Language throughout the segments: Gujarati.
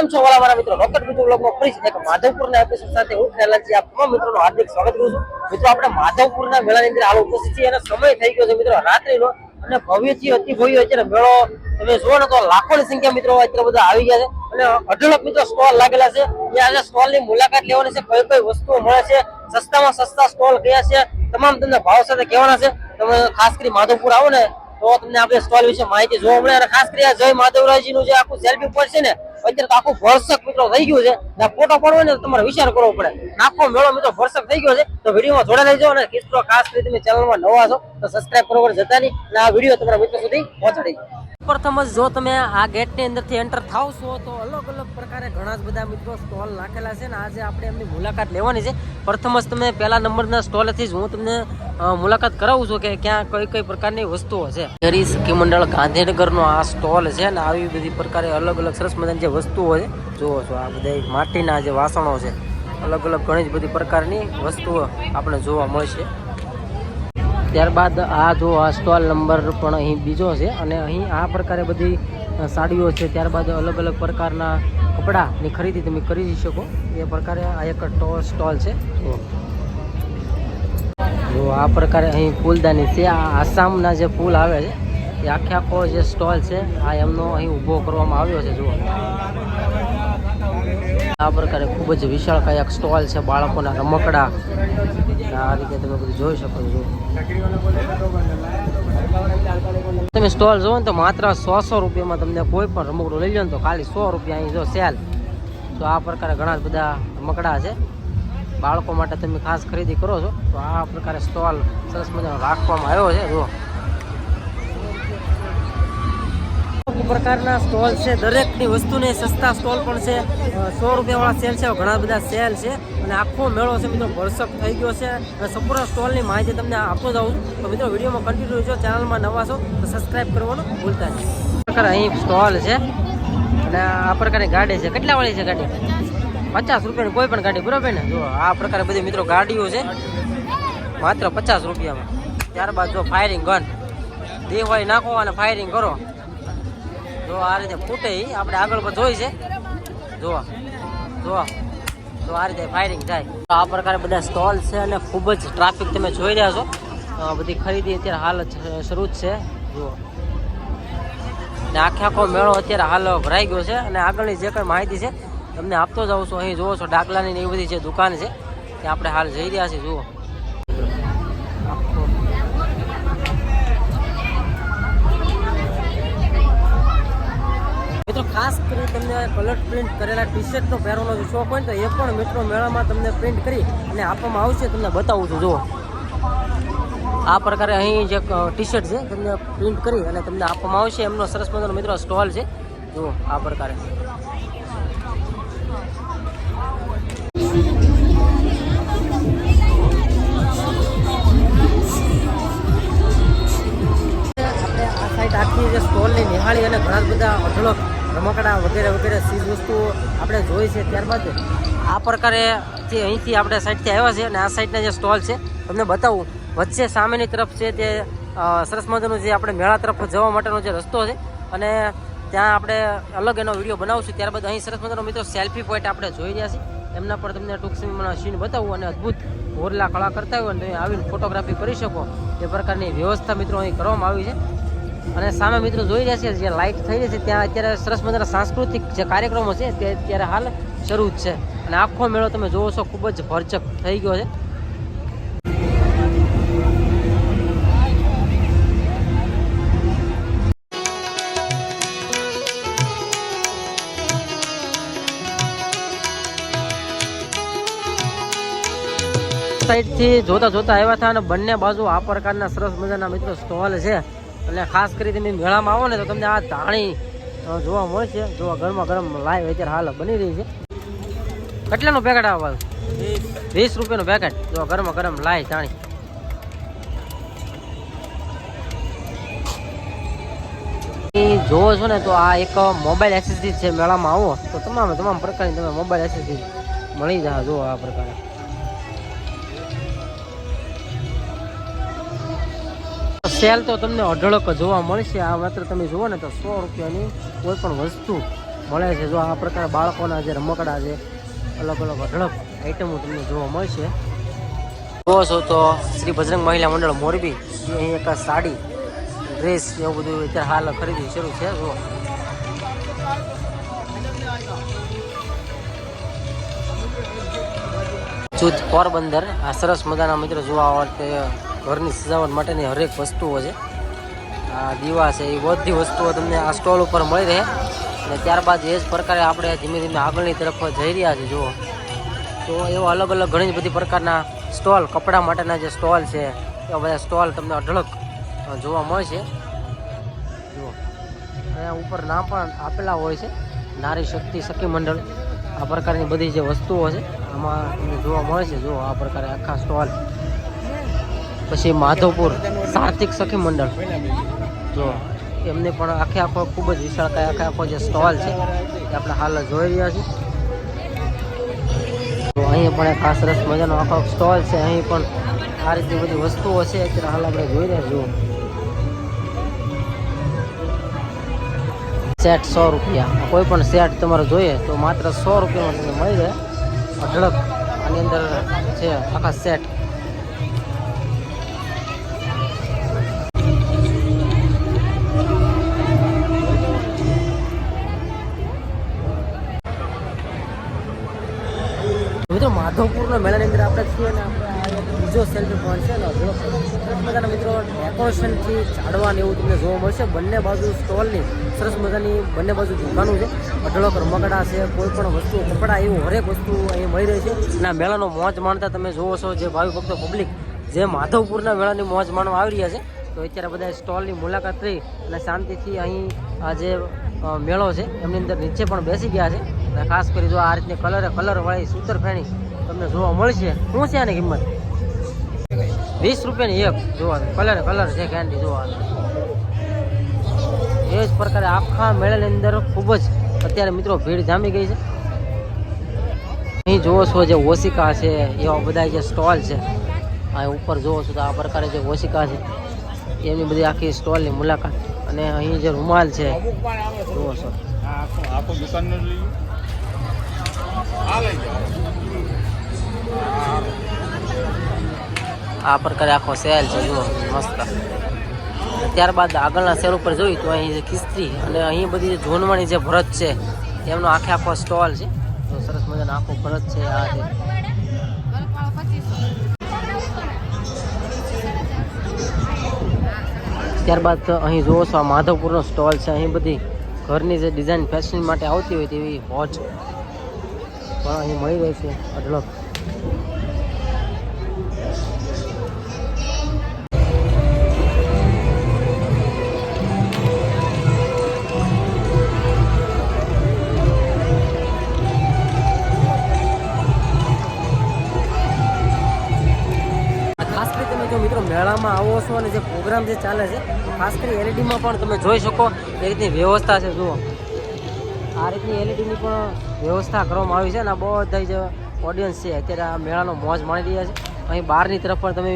કેમ છો વાલા મારા મિત્રો? રોકેટ બીજું બ્લોગમાં ફરી એક માધવપુરના એપિસોડ સાથે હું ખેલા છીએ. આપ તમામ મિત્રોનું હાર્દિક સ્વાગત કરું છું. મિત્રો, આપણે માધવપુરના મેળાની અંદર હાલ ઉપસ્થિત છીએ અને સમય થઈ ગયો છે મિત્રો, રાત્રિનો અને ભવ્યથી અતિ ભવ્ય અત્યારે મેળો તમે જુઓ ને તો લાખોની સંખ્યા મિત્રો અત્યારે બધા આવી ગયા છે. અને અઢળક મિત્રો સ્ટોલ લાગેલા છે. ત્યાં આજે સ્ટોલની મુલાકાત લેવાની છે. કઈ કઈ વસ્તુઓ મળે છે? સસ્તામાં સસ્તા સ્ટોલ કયા છે? તમામ તમને ભાવ સાથે કહેવાના છે. તમે ખાસ કરી માધવપુર આવો ને તો તમને આપણે સ્ટોલ વિશે માહિતી જોવા મળે. અને ખાસ કરી આ જય માધવરાયજી નું જે આખું સેલ્ફી પોઈન્ટ છે ને અત્યારે તો આખું ભરસક મિત્રો થઈ ગયું છે. ને ફોટો પડવો ને તમારે વિચાર કરવો પડે. આખો મેળો મિત્રો ભરસક થઈ ગયો છે. તો વિડીયોમાં જોડા લેજો અને કિસ્તો ખાસ રીતે ચેનલમાં નવા છો. તો સબસ્ક્રાઇબ કરો જતા નહીં. અને આ વીડિયો તમારા મિત્રો સુધી પહોંચાડી પ્રથમ જ જો તમે આ ગેટની અંદરથી એન્ટર થાવ છો, તો અલગ અલગ પ્રકારે ઘણા જ બધા મિત્રો સ્ટોલ નાખેલા છે ને આજે આપણે એમની મુલાકાત લેવાની છે. પ્રથમ જ તમે પહેલા નંબરના સ્ટોલેથી જ હું તમને મુલાકાત કરાવું છું કે ક્યાં કઈ કઈ પ્રકારની વસ્તુઓ છે. શહેરી સખી મંડળ, ગાંધીનગરનો આ સ્ટોલ છે ને આવી બધી પ્રકારે અલગ અલગ સરસ મજાની જે વસ્તુઓ છે, જુઓ છો, આ બધા માટીના જે વાસણો છે, અલગ અલગ ઘણી જ બધી પ્રકારની વસ્તુઓ આપણે જોવા મળશે. ત્યારબાદ આ જો આ સ્ટોલ નંબર પણ અહીં બીજો છે અને અહીં આ પ્રકારે બધી સાડીઓ છે. ત્યારબાદ અલગ અલગ પ્રકારના કપડાની ખરીદી તમે કરી શકો. એ પ્રકારે આ એક સ્ટોલ છે. જો આ પ્રકારે અહીં ફૂલદાની છે. આ આસામના જે ફૂલ આવે છે, એ આખે આખો જે સ્ટોલ છે, આ એમનો અહીં ઊભો કરવામાં આવ્યો છે. જુઓ. આ પ્રકારે ખૂબ જ વિશાળ કાયક સ્ટોલ છે બાળકોના રમકડા. આ રીતે તમે બધું જોઈ શકો છો. તમે સ્ટોલ જોવો ને તો માત્ર સો સો રૂપિયામાં તમને કોઈ પણ રમકડું લઈ લો ને તો ખાલી સો રૂપિયા અહીં જો સેલ તો આ પ્રકારે ઘણા બધા રમકડા છે. બાળકો માટે તમે ખાસ ખરીદી કરો છો. તો આ પ્રકારે સ્ટોલ સરસ મજાનો રાખવામાં આવ્યો છે જો પ્રકારના સ્ટોલ છે. દરેકની વસ્તુને સસ્તા સ્ટોલ પણ છે. સો રૂપિયાવાળા સેલ છે. ઘણા બધા સેલ છે. અને આખો મેળો છે મિત્રો, ભરસક થઈ ગયો છે. અને સંપૂર્ણ સ્ટોલની માહિતી તમને આપતો જાઉં છું. તો મિત્રો, વિડીયોમાં કન્ટિન્યુ જો ચેનલમાં નવા છો, તો સબસ્ક્રાઈબ કરવાનું ભૂલતા નહીં. પ્રકાર અહીં સ્ટોલ છે. અને આ પ્રકારની ગાડી છે. કેટલા વાળી છે ગાડી? પચાસ રૂપિયાની કોઈ પણ ગાડી, બરોબર ને? જો, આ પ્રકારે બધી મિત્રો ગાડીઓ છે. માત્ર પચાસ રૂપિયામાં. ત્યારબાદ જો ફાયરિંગ ગન દેવાય નાખો અને ફાયરિંગ કરો. જો આ રીતે ફૂટે આપણે આગળ પર જોઈ છે. જોવા જોવા તો આ રીતે ફાયરિંગ થાય. આ પ્રકારે બધા સ્ટોલ છે અને ખૂબ જ ટ્રાફિક તમે જોઈ રહ્યા છો. બધી ખરીદી અત્યારે હાલ જ શરૂ જ છે. જુઓ. ને આખે આખો મેળો અત્યારે હાલ ભરાઈ ગયો છે અને આગળની જે કંઈ માહિતી છે, તમને આપતો જાઉં છું. અહીં જુઓ છો, ડાકલાની એવી બધી જે દુકાન છે, ત્યાં આપણે હાલ જઈ રહ્યા છીએ. જુઓ. મિત્રો ખાસ કરી તમને કલર પ્રિન્ટ કરેલા ટી શર્ટનો પહેરવાનો જો શોખ હોય તો એ પણ મિત્રો મેળામાં તમને પ્રિન્ટ કરી અને આપવામાં આવશે, તમને બતાવું છું, જુઓ. આ પ્રકારે અહીં જે ટી શર્ટ છે, તમને પ્રિન્ટ કરી અને તમને આપવામાં આવશે. એમનો સરસ મજાનો મિત્રો સ્ટોલ છે. જુઓ, આ પ્રકારે. આપણે આખી જે સ્ટોલની નિહાળી અને ઘણા બધા અઢળક રમકડા વગેરે વગેરે ચીજ વસ્તુઓ આપણે જોઈ છે ત્યારબાદ આ પ્રકારે જે અહીંથી આપણે સાઈડથી આવ્યા છે અને આ સાઈડના જે સ્ટોલ છે, તમને બતાવું. વચ્ચે સામેની તરફ છે તે સરસ મજાનું જે આપણે મેળા તરફ જવા માટેનો જે રસ્તો છે અને ત્યાં આપણે અલગ એનો વીડિયો બનાવશું. ત્યારબાદ અહીં સરસ મજાનો મિત્રો સેલ્ફી પોઈન્ટ આપણે જોઈ રહ્યા છીએ. એમના પર તમને ટૂંક સમયમાં સીન બતાવું અને અદ્ભુત હોરલા કળા કરતા હોય અને તમે આવીને ફોટોગ્રાફી કરી શકો. એ પ્રકારની વ્યવસ્થા મિત્રો અહીં કરવામાં આવી છે. અને સામે મિત્રો જોઈ રહ્યા છે, જે લાઇટ થઈ રહી છે, ત્યાં અત્યારે સરસ મજાના સાંસ્કૃતિક જે કાર્યક્રમો છે, તે અત્યારે હાલ શરૂ જ છે. અને આખો મેળો તમે જોવો છો, ખૂબ જ ભરચક થઈ ગયો છે. સાઈડથી જોતા જોતા આવ્યા હતા અને બંને બાજુ આ પ્રકારના સરસ મજાના મિત્રો સ્ટોલ છે. અને ખાસ કરી તમે મેળામાં આવો ને તો તમને આ ધાણી જોવા જોવા મળશે જોવા ગરમા ગરમ લાઈવ અત્યારે હાલ બની રહી છે. કેટલાનું પેકેટ આવે વીસ રૂપિયાનું પેકેટ જો ગરમા ગરમ લાઈ ધાણી. જોવો છો ને તો આ એક મોબાઈલ એસેસરીઝ છે મેળામાં આવો. તો તમામ તમામ પ્રકારની તમે મોબાઈલ એસેસરીઝ મળી જાય જોવો આ પ્રકારે. સેલ તો તમને અઢળક જોવા મળશે. આ માત્ર તમે જુઓ ને તો સો રૂપિયાની કોઈ પણ વસ્તુ મળે છે. જો આ પ્રકાર બાળકોના જે રમકડા છે, અલગ અલગ અઢળક આઈટમો તમને જોવા મળશે. જોવો છો તો શ્રી બજરંગ મહિલા મંડળ મોરબી અહીં એક સાડી ડ્રેસ એવું બધું અત્યારે હાલ ખરીદી શરૂ છે. જુઓ. જૂથ પોરબંદર, આ સરસ મજાના મિત્રો જોવા આવડતે ઘરની સજાવટ માટેની હરેક વસ્તુઓ છે. આ દીવા છે, એ બધી વસ્તુઓ તમને આ સ્ટોલ ઉપર મળી રહે. અને ત્યારબાદ એ જ પ્રકારે આપણે ધીમે ધીમે આગળની તરફ જઈ રહ્યા છીએ જુઓ. તો એવા અલગ અલગ ઘણી બધી પ્રકારના સ્ટોલ, કપડાં માટેના જે સ્ટોલ છે, એવા બધા સ્ટોલ તમને અઢળક જોવા જોવા મળશે જુઓ. અહીંયા ઉપર નામ પણ આપેલા હોય છે, નારી શક્તિ સખી મંડળ. આ પ્રકારની બધી જે વસ્તુઓ છે, આમાં તમને જોવા મળે છે, જુઓ, આ પ્રકારે આખા સ્ટોલ. પછી માધવપુર સાર્થિક સખી મંડળ. જો, એમને પણ આખે આખો ખૂબ જ વિશાળકાય આખે આખો જે સ્ટોલ છે, એ આપણે હાલ જોઈ રહ્યા છીએ. તો અહીંયા પણ એક ખાસ રસ મજાનો આખો સ્ટોલ છે, અહીં પણ આ રીતની બધી વસ્તુઓ છે, અત્યારે હાલ આપણે જોઈ રહ્યા જુઓ સેટ સો રૂપિયા. કોઈ પણ સેટ તમારે જોઈએ તો માત્ર સો રૂપિયામાં તમને મળી રહે. અઢળક આની અંદર છે આખા સેટ. માધવપુરના મેળાની અંદર આપણે છીએ ને આપણે બીજો સેલ્ફી પોઈન્ટ છે સરસ મજાના મિત્રો ડેકોરેશનથી ઝાડવા ને એવું તમને જોવા મળશે. બંને બાજુ સ્ટોલની સરસ મજાની બંને બાજુ દુકાનો છે. અઢળક રમકડા છે, કોઈ પણ વસ્તુ, કપડાં એવું હરેક વસ્તુ અહીં મળી રહી છે. અને મેળાનો મોજ માણતા તમે જોવો છો જે ભાવિ ભક્તો પબ્લિક જે માધવપુરના મેળાની મોજ માણવા આવી રહ્યા છે. તો અત્યારે બધા સ્ટોલની મુલાકાત લઈ અને શાંતિથી અહીં આ જે મેળો છે, એમની અંદર નીચે પણ બેસી ગયા છે. અને ખાસ કરી જો આ રીતની કલર કલરવાળી સૂતર ફેણી તમને જોવા મળશે. શું છે આની કિંમત? વીસ રૂપિયાની એક જોવા કલર કલર છે કેન્ડી જોવાનું. એ જ પ્રકારે આખા મેળાની અંદર ખૂબ જ અત્યારે મિત્રો ભીડ જામી ગઈ છે. અહીં જોવો છો જે ઓશિકા છે, એવા બધા જે સ્ટોલ છે. આ ઉપર જોવો છો તો આ પ્રકારે જે ઓશિકા છે, એમની બધી આખી સ્ટોલની મુલાકાત. અને અહીં જે રૂમાલ છે જોવો છો. આ પ્રકારે આખો સેલ છે, જુઓ, મસ્ત. ત્યારબાદ આગળના સેલ ઉપર જોઈ તો અહીં ખિસ્ત્રી અને અહીં બધી જે જે ભરત છે, એમનો આખે આખો સ્ટોલ છે. તો સરસ મજાનો આખો ભરત છે, આ છે. ત્યારબાદ અહીં જુઓ છો, આ માધવપુરનો સ્ટોલ છે. અહીં બધી ઘરની જે ડિઝાઇન ફેશન માટે આવતી હોય તેવી વોચ પણ અહીં મળી રહી છે, અઢળક. અને જે પ્રોગ્રામ જે ચાલે છે ખાસ કરી એલઈડીમાં પણ તમે જોઈ શકો એ રીતની વ્યવસ્થા છે, જુઓ. આ રીતની એલઈડીની પણ વ્યવસ્થા કરવામાં આવી છે અને બધા જે ઓડિયન્સ છે, અત્યારે આ મેળાનો મોજ માણી રહ્યા છે. અહીં બહારની તરફ પણ તમે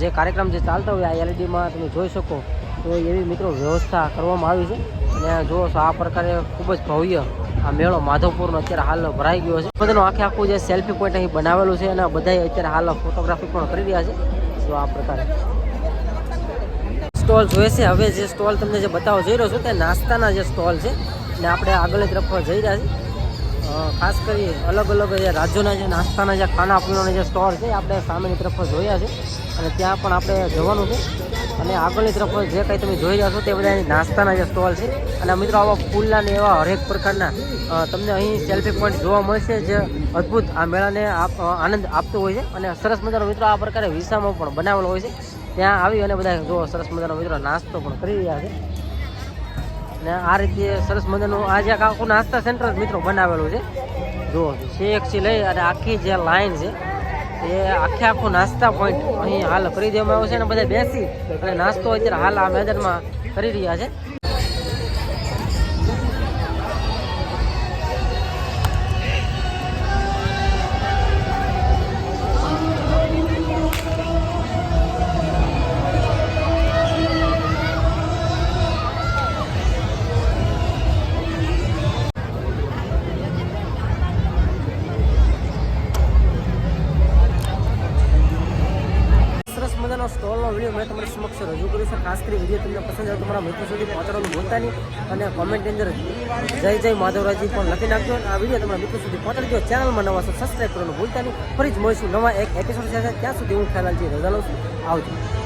જે કાર્યક્રમ જે ચાલતો હોય આ એલઈડીમાં તમે જોઈ શકો, તો એવી મિત્રો વ્યવસ્થા કરવામાં આવી છે. અને જુઓ છો, આ પ્રકારે ખૂબ જ ભવ્ય આ મેળો માધવપુરનો અત્યારે હાલ ભરાઈ ગયો છે. બધાનું આખે આખું જે સેલ્ફી પોઈન્ટ અહીં બનાવેલું છે અને બધા અત્યારે હાલ ફોટોગ્રાફી પણ કરી રહ્યા છે. જો આ પ્રકારે. સ્ટોલ જોઈએ છે. હવે જે સ્ટોલ તમને જે બતાવવા જઈ રહ્યો છું તે નાસ્તાના જે સ્ટોલ છે ને આપણે આગળની તરફ જઈ રહ્યા છીએ. ખાસ કરી અલગ અલગ જે રાજ્યોના જે નાસ્તાના જે ખાના પીણાના જે સ્ટોલ છે આપણે સામેની તરફ જોયા છે. અને ત્યાં પણ આપણે જવાનું છે. અને આગળની તરફ જે કંઈ તમે જોઈ રહ્યા છો તે બધા નાસ્તાના જે સ્ટોલ છે. અને મિત્રો, આવા ફૂલના ને એવા હરેક પ્રકારના તમને અહીં સેલ્ફી પોઈન્ટ જોવા મળશે જે અદ્ભુત આ મેળાને આનંદ આપતો હોય છે. અને સરસ મજાનો મિત્રો, આ પ્રકારે વિસામાં પણ બનાવેલો હોય છે. ત્યાં આવી અને બધા જો સરસ મજાનો મિત્રો નાસ્તો પણ કરી રહ્યા છે. ને આ રીતે સરસ મજાનું આ જે આખું નાસ્તા સેન્ટર મિત્રો બનાવેલું છે. જો શેકથી લઈ અને આખી જે લાઈન છે, એ આખે આખું નાસ્તા પોઈન્ટ અહીં હાલ કરી દેવામાં આવ્યો અને બધા બેસી અને નાસ્તો અત્યારે હાલ આ મેદાનમાં કરી રહ્યા છે. સમક્ષ રજૂ છે. ખાસ કરી વીડિયો તમને પસંદ આવે તો તમારા મિત્રો સુધી પહોંચાડવાનું ભૂલતા નહીં. અને કોમેન્ટની અંદર જય જય માધવરાજી પણ લખી નાખજો. અને આ વીડિયો તમારા મિત્રો સુધી પહોંચાડી દો ચેનલમાં નવા છો સબસ્ક્રાઈબ કરવાનું ભૂલતા નહીં. ફરી જ મળીશું નવા એક એપિસોડ સાથે. ત્યાં સુધી હું ખ્યાલ રજા લઉં છું. આવજો.